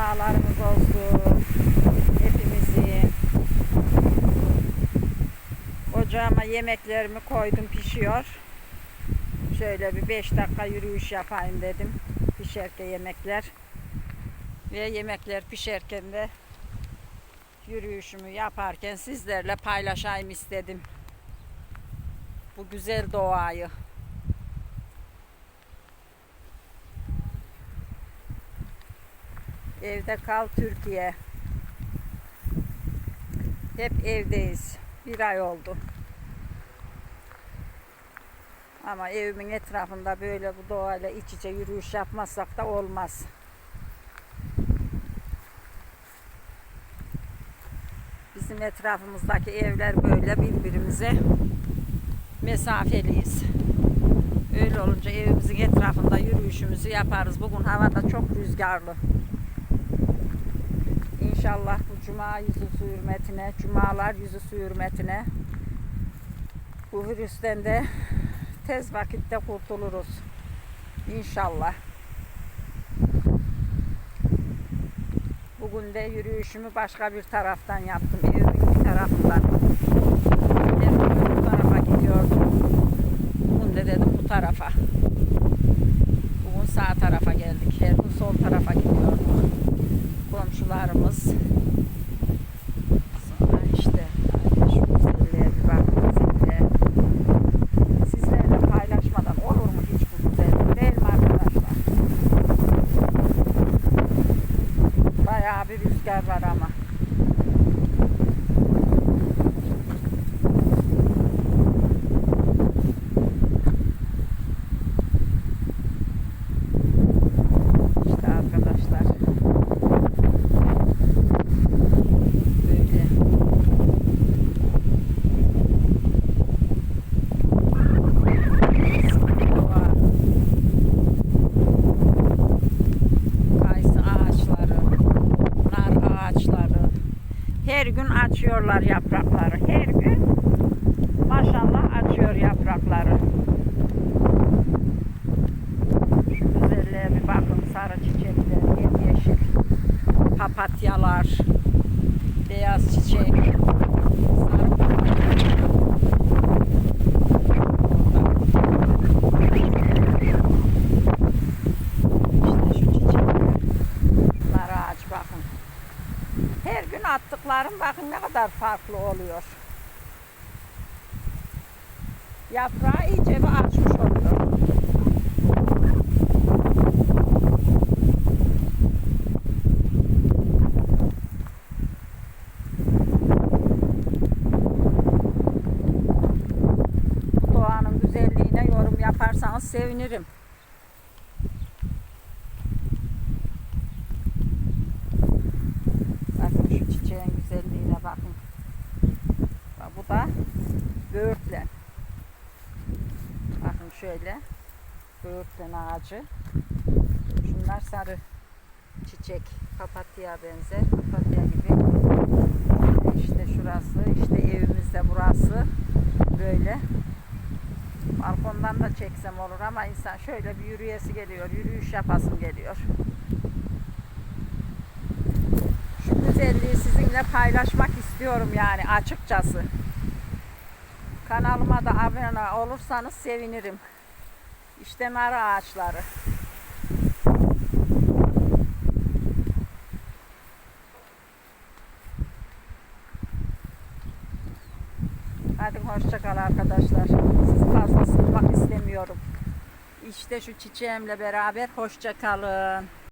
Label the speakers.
Speaker 1: cumalarımız olsun. Hepimizin. Ocağıma yemeklerimi koydum pişiyor. Şöyle bir 5 dakika yürüyüş yapayım dedim. Pişerken yemekler. Ve yemekler pişerken de yürüyüşümü yaparken sizlerle paylaşayım istedim. Bu güzel doğayı. Evde kal Türkiye. Hep evdeyiz. Bir ay oldu. Ama evimin etrafında böyle bu doğayla iç içe yürüyüş yapmazsak da olmaz. Bizim etrafımızdaki evler böyle birbirimize mesafeliyiz. Öyle olunca evimizin etrafında yürüyüşümüzü yaparız. Bugün hava da çok rüzgarlı. İnşallah bu cuma yüzü hürmetine, cumalar yüzü hürmetine bu virüsten de tez vakitte kurtuluruz. İnşallah. Bugün de yürüyüşümü başka bir taraftan yaptım. Evimin bir tarafından. Hep bu tarafa gidiyordum. Bugün de dedim bu tarafa. Bugün sağ tarafa geldik. Her gün sol tarafa gidiyorduk. Komşularımız. Sonra işte şu güzelliğe bir bakın sizinle. Sizlerle paylaşmadan olur mu hiç bu güzellik değil mi arkadaşlar? Bayağı bir rüzgar var ama. İşte arkadaşlar. Böyle. Doğa. Kayısı ağaçları, nar ağaçları. Her gün açıyorlar yaprakları. Her gün maşallah açıyor yaprakları. Şu güzelliğe bir bakın. Sarı çiçekler, yemyeşil papatyalar, beyaz çiçek, sarı papatya. İşte şu çiçekler. Nar ağaç bakın. Her gün attıklarım bakın ne kadar farklı oluyor. Yaprağı iyice bir açmış oluyor. Doğanın güzelliğine yorum yaparsanız sevinirim. Bakın şu çiçeğin güzelliğine bakın. Da böğürtlen. Bakın şöyle. Böğürtlen ağacı. Şunlar sarı çiçek. Papatya benzer. Papatya gibi. İşte şurası. işte evimizde burası. Böyle. Balkondan da çeksem olur ama insan şöyle bir yürüyesi geliyor. Yürüyüş yapasım geliyor. Şu güzelliği sizinle paylaşmak istiyorum yani açıkçası. Kanalıma da abone olursanız sevinirim. İşte nar ağaçları. Hadi hoşça kal arkadaşlar. Sizi fazla sıkmak istemiyorum. İşte şu çiçeğimle beraber hoşça kalın.